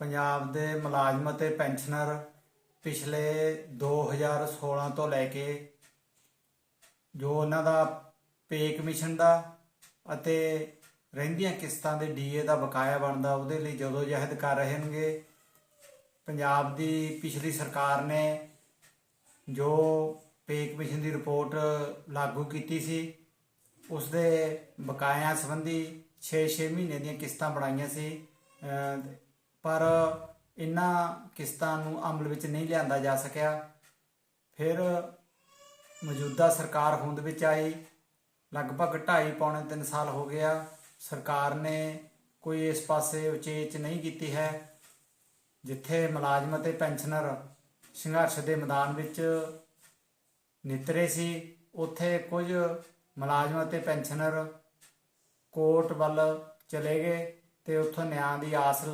ਪੰਜਾਬ ਦੇ ਮੁਲਾਜ਼ਮ ਅਤੇ ਪੈਨਸ਼ਨਰ ਪਿਛਲੇ 2016 ਤੋਂ ਲੈ ਕੇ ਜੋ ਉਹਨਾਂ ਦਾ ਪੇ ਕਮਿਸ਼ਨ ਦਾ ਅਤੇ ਰਹਿੰਦੀਆਂ ਕਿਸ਼ਤਾਂ ਦੇ ਡੀਏ ਦਾ ਬਕਾਇਆ ਬਣਦਾ, ਉਹਦੇ ਲਈ ਜਦੋਂ ਜਹਿਦ ਕਰ ਰਹੇ ਨੇਗੇ ਪੰਜਾਬ ਦੀ ਪਿਛਲੀ ਸਰਕਾਰ ਨੇ ਜੋ ਪੇ ਕਮਿਸ਼ਨ ਦੀ ਰਿਪੋਰਟ ਲਾਗੂ ਕੀਤੀ ਸੀ ਉਸ ਦੇ ਬਕਾਇਆਂ ਸੰਬੰਧੀ 6-6 ਮਹੀਨੇ ਦੀਆਂ ਕਿਸ਼ਤਾਂ ਬਣਾਈਆਂ ਸੀ ਪਰ ਇਹਨਾਂ ਕਿਸ਼ਤਾਂ ਨੂੰ ਅਮਲ ਵਿੱਚ ਨਹੀਂ ਲਿਆਂਦਾ ਜਾ ਸਕਿਆ। ਫਿਰ ਮੌਜੂਦਾ ਸਰਕਾਰ ਹੋਂਦ ਵਿੱਚ ਆਈ। ਲਗਭਗ 2.5 ਪੌਣੇ 3 ਸਾਲ ਹੋ ਗਿਆ। ਸਰਕਾਰ ਨੇ ਕੋਈ ਇਸ ਪਾਸੇ ਉਚੇਚ ਨਹੀਂ ਕੀਤੀ ਹੈ, ਜਿੱਥੇ ਮੁਲਾਜ਼ਮ ਅਤੇ ਪੈਨਸ਼ਨਰ ਸੰਘਰਸ਼ ਦੇ ਮੈਦਾਨ ਵਿੱਚ ਨਿਤਰੇ ਸੀ। ਉੱਥੇ ਕੁਝ ਮੁਲਾਜ਼ਮ ਅਤੇ ਪੈਨਸ਼ਨਰ ਕੋਰਟ ਵੱਲ ਚਲੇ ਗਏ ਤੇ ਉੱਥੋਂ ਨਿਆਂ ਦੀ ਆਸ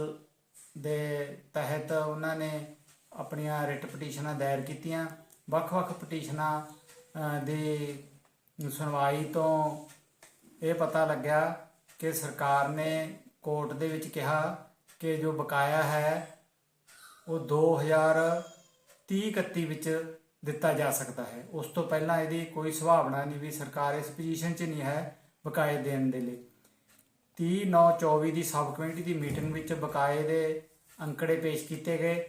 ਦੇ ਤਹਿਤ ਉਹਨਾਂ ਨੇ ਆਪਣੀਆਂ ਰਿਟ ਪਟੀਸ਼ਨਾਂ ਦਾਇਰ ਕੀਤੀਆਂ। ਵੱਖ-ਵੱਖ ਪਟੀਸ਼ਨਾਂ ਦੀ ਸੁਣਵਾਈ ਤੋਂ ਇਹ ਪਤਾ ਲੱਗਿਆ ਕਿ ਸਰਕਾਰ ਨੇ ਕੋਰਟ ਦੇ ਵਿੱਚ ਕਿਹਾ ਕਿ ਜੋ ਬਕਾਇਆ ਹੈ, ਉਹ 2030-31 ਵਿੱਚ ਦਿੱਤਾ ਜਾ ਸਕਦਾ ਹੈ। ਉਸ ਤੋਂ ਪਹਿਲਾਂ ਇਹਦੀ ਕੋਈ ਸੰਭਾਵਨਾ ਨਹੀਂ ਵੀ ਸਰਕਾਰ ਇਸ ਪੋਜੀਸ਼ਨ 'ਚ ਨਹੀਂ ਹੈ ਬਕਾਏ ਦੇਣ ਦੇ ਲਈ। 30 9 24 ਦੀ ਸਬ ਕਮੇਟੀ ਦੀ ਮੀਟਿੰਗ ਵਿੱਚ ਬਕਾਏ ਦੇ ਅੰਕੜੇ ਪੇਸ਼ ਕੀਤੇ ਗਏ।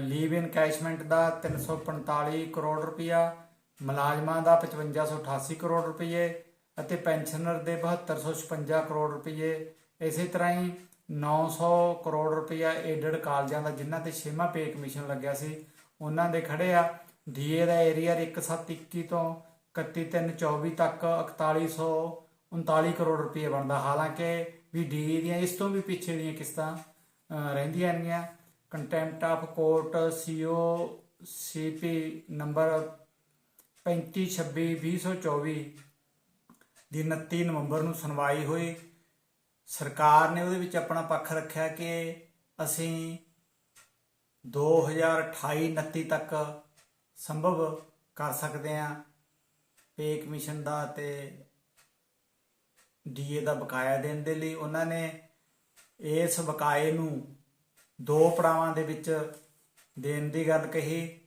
ਲੀਵ ਇਨ ਕੈਸ਼ਮੈਂਟ ਦਾ 345 ਕਰੋੜ ਰੁਪਇਆ, ਮੁਲਾਜ਼ਮਾਂ ਦਾ 5588 ਕਰੋੜ ਰੁਪਏ ਅਤੇ ਪੈਨਸ਼ਨਰ ਦੇ 7256 ਕਰੋੜ ਰੁਪਏ। ਇਸੇ ਤਰ੍ਹਾਂ ਹੀ 900 ਕਰੋੜ ਰੁਪਇਆ ਏਡਡ ਕਾਲਜਾਂ ਦਾ ਜਿਨ੍ਹਾਂ ਤੇ ਛੇਵਾਂ ਪੇ ਕਮਿਸ਼ਨ ਲੱਗਿਆ ਸੀ, ਉਹਨਾਂ ਦੇ ਖੜੇ ਆ। ਡੀਏ ਦਾ ਏਰੀਆ 1721 ਤੋਂ 31324 ਤੱਕ 4139 ਕਰੋੜ ਰੁਪਏ ਬਣਦਾ। ਹਾਲਾਂਕਿ ਵੀ ਡੀਏ ਦੀਆਂ ਇਸ ਤੋਂ ਵੀ ਪਿੱਛੇ ਦੀਆਂ ਕਿਸ਼ਤਾਂ ਰਹਿੰਦੀਆਂ ਨੇਗੀਆਂ contempt of court CO CP number 3526-2024 ਦੀ 29 ਨਵੰਬਰ ਨੂੰ ਸੁਣਵਾਈ ਹੋਈ। ਸਰਕਾਰ ਨੇ ਉਹਦੇ ਵਿੱਚ ਆਪਣਾ ਪੱਖ ਰੱਖਿਆ ਕਿ ਅਸੀਂ 2028-29 ਤੱਕ ਸੰਭਵ ਕਰ ਸਕਦੇ ਹਾਂ। ਪੇ ਕਮਿਸ਼ਨ ਦਾ ਤੇ ਡੀਏ ਦਾ ਬਕਾਇਆ ਦੇਣ ਦੇ ਲਈ ਉਹਨਾਂ ਨੇ ਇਸ ਬਕਾਏ ਨੂੰ ਦੋ ਪੜਾਵਾਂ ਦੇ ਵਿੱਚ ਦੇਣ ਦੀ ਗੱਲ ਕਹੀ।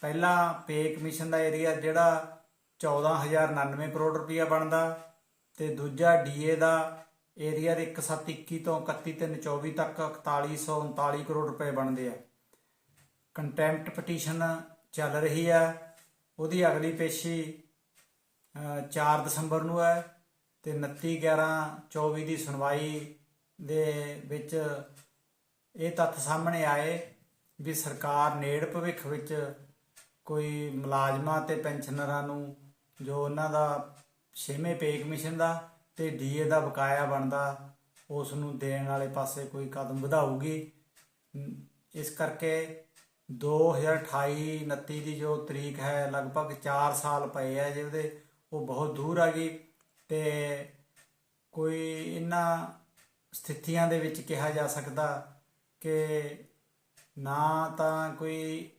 ਪਹਿਲਾ ਪੇ ਕਮਿਸ਼ਨ ਦਾ ਏਰੀਆ ਜਿਹੜਾ 14099 ਕਰੋੜ ਰੁਪਇਆ ਬਣਦਾ ਤੇ ਦੂਜਾ ਡੀਏ ਦਾ ਏਰੀਆ ਦੇ 1721 ਤੋਂ 31324 ਤੱਕ 4139 ਕਰੋੜ ਰੁਪਏ ਬਣਦੇ ਆ। ਕੰਟੈਂਪਟ ਪਟੀਸ਼ਨ ਚੱਲ ਰਹੀ ਹੈ ਉਹਦੀ ਅਗਲੀ ਪੇਸ਼ੀ ਅਹ, 4 ਦਸੰਬਰ ਨੂੰ ਹੈ। ਤੇ 29 11 24 ਦੀ ਸੁਣਵਾਈ ਦੇ ਵਿੱਚ ਇਹ ਤੱਥ ਸਾਹਮਣੇ ਆਏ ਵੀ ਸਰਕਾਰ ਨੇੜ ਭਵਿੱਖ ਵਿੱਚ ਕੋਈ ਮੁਲਾਜ਼ਮਾਂ ਤੇ ਪੈਨਸ਼ਨਰਾਂ ਨੂੰ ਜੋ ਉਹਨਾਂ ਦਾ ਛੇਵੇਂ ਪੇ ਕਮਿਸ਼ਨ ਦਾ ਤੇ ਡੀਏ ਦਾ ਬਕਾਇਆ ਬਣਦਾ, ਉਸ ਨੂੰ ਦੇਣ ਵਾਲੇ ਪਾਸੇ ਕੋਈ ਕਦਮ ਵਧਾਊਗੀ। ਇਸ ਕਰਕੇ 2028 29 ਦੀ ਜੋ ਤਰੀਕ ਹੈ, ਲਗਭਗ 4 ਸਾਲ ਪਏ ਆ ਜਿਹਦੇ ਉਹ ਬਹੁਤ ਦੂਰ ਆ ਗਈ। ਤੇ ਕੋਈ ਇਹਨਾਂ ਸਥਿਤੀਆਂ ਦੇ ਵਿੱਚ ਕਿਹਾ ਜਾ ਸਕਦਾ ਕਿ ਨਾ ਤਾਂ ਕੋਈ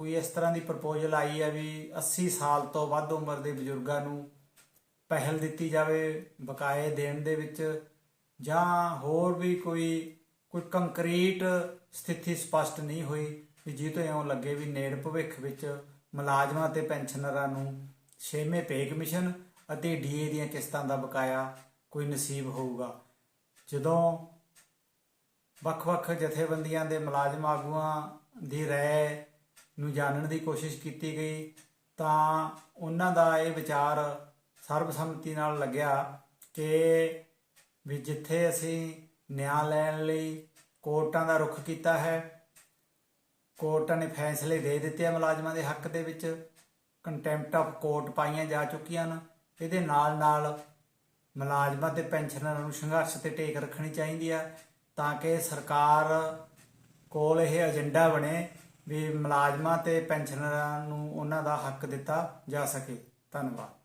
ਕੋਈ ਇਸ ਤਰ੍ਹਾਂ ਦੀ ਪ੍ਰਪੋਜ਼ਲ ਆਈ ਹੈ ਵੀ 80 ਸਾਲ ਤੋਂ ਵੱਧ ਉਮਰ ਦੇ ਬਜ਼ੁਰਗਾਂ ਨੂੰ ਪਹਿਲ ਦਿੱਤੀ ਜਾਵੇ ਬਕਾਏ ਦੇਣ ਦੇ ਵਿੱਚ ਜਾਂ ਹੋਰ ਵੀ ਕੋਈ ਕੋਈ ਕੰਕਰੀਟ ਸਥਿਤੀ ਸਪਸ਼ਟ ਨਹੀਂ ਹੋਈ ਵੀ ਜੀ ਇਉਂ ਲੱਗੇ ਵੀ ਨੇੜ ਭਵਿੱਖ ਵਿੱਚ ਮੁਲਾਜ਼ਮਾਂ ਤੇ ਪੈਨਸ਼ਨਰਾਂ ਨੂੰ ਛੇਵੇਂ ਪੇ ਕਮਿਸ਼ਨ ਅਤੇ ਡੀਏ ਦੀਆਂ ਕਿਸ਼ਤਾਂ ਦਾ ਬਕਾਇਆ ਕੋਈ ਨਸੀਬ ਹੋਊਗਾ। ਜਦੋਂ ਵੱਖ-ਵੱਖ ਜਥੇਬੰਦੀਆਂ ਦੇ ਮੁਲਾਜ਼ਮ ਆਗੂਆਂ ਦੀ ਰਾਏ ਨੂੰ ਜਾਣਨ ਦੀ ਕੋਸ਼ਿਸ਼ ਕੀਤੀ ਗਈ, ਤਾਂ ਉਹਨਾਂ ਦਾ ਇਹ ਵਿਚਾਰ ਸਰਬਸੰਮਤੀ ਨਾਲ ਲੱਗਿਆ ਕਿ ਵੀ ਜਿੱਥੇ ਅਸੀਂ ਨਿਆਂ ਲੈਣ ਲਈ ਕੋਰਟਾਂ ਦਾ ਰੁਖ ਕੀਤਾ ਹੈ, ਕੋਰਟਾਂ ਨੇ ਫੈਸਲੇ ਦੇ ਦਿੱਤੇ ਆ ਮੁਲਾਜ਼ਮਾਂ ਦੇ ਹੱਕ ਦੇ ਵਿੱਚ ਕੰਟੈਂਪਟ ਆਫ ਕੋਰਟ ਪਾਈਆਂ ਜਾ ਚੁੱਕੀਆਂ ਹਨ। ਇਹਦੇ ਨਾਲ ਨਾਲ ਮੁਲਾਜ਼ਮਾਂ ਤੇ ਪੈਨਸ਼ਨਰਾਂ ਨੂੰ ਸੰਘਰਸ਼ ਤੇ ਟੇਕ ਰੱਖਣੀ ਚਾਹੀਦੀ ਆ ਤਾਂ ਕਿ ਸਰਕਾਰ ਕੋਲ ਇਹ ਏਜੰਡਾ ਬਣੇ ਵੀ ਮੁਲਾਜ਼ਮਾਂ ਤੇ ਪੈਨਸ਼ਨਰਾਂ ਨੂੰ ਉਹਨਾਂ ਦਾ ਹੱਕ ਦਿੱਤਾ ਜਾ ਸਕੇ। ਧੰਨਵਾਦ।